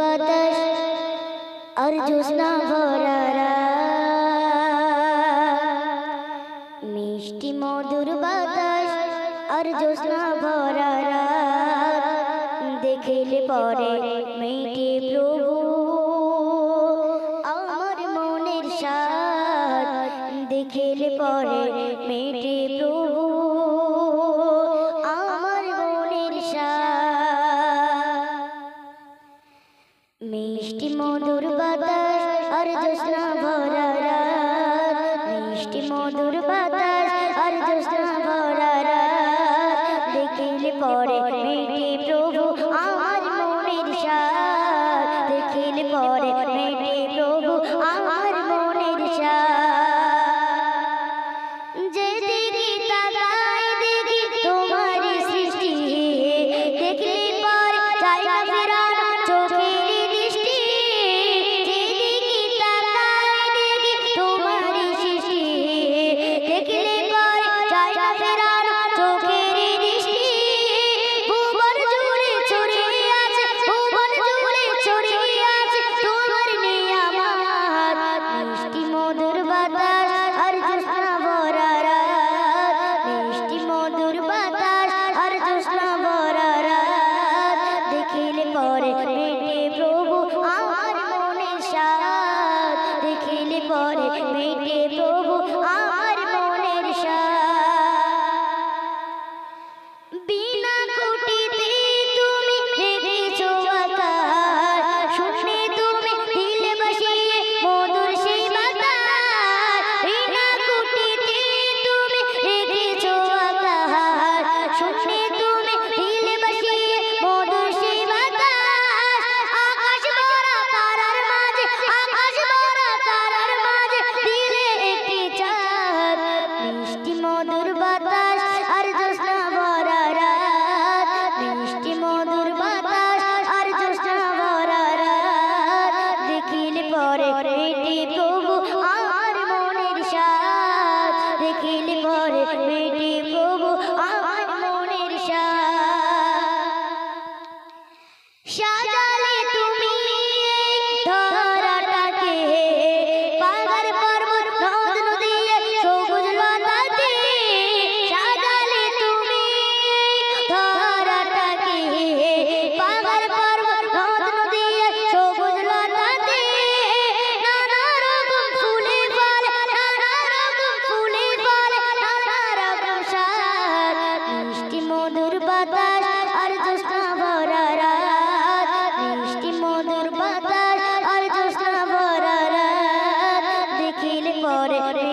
বাতাস আর জোসনা ভরারা। মিষ্টি মধুর বাতাস আর জোসনা ভরারা। দেখলে পরে মেয়েটি প্রভু। আমার মনের সাথ দেখলে পরে মেয়েটি প্রভু। মিষ্টি মধুর বাতাস আর জোসনা ভরা রাত মিষ্টি মধুর বাতাস আর জোসনা ভরা রাত দেখিলে পরে মিটি পরে মেটে প্রভু আমার মনে সাত দেখিলে পরে মেটে like me. করে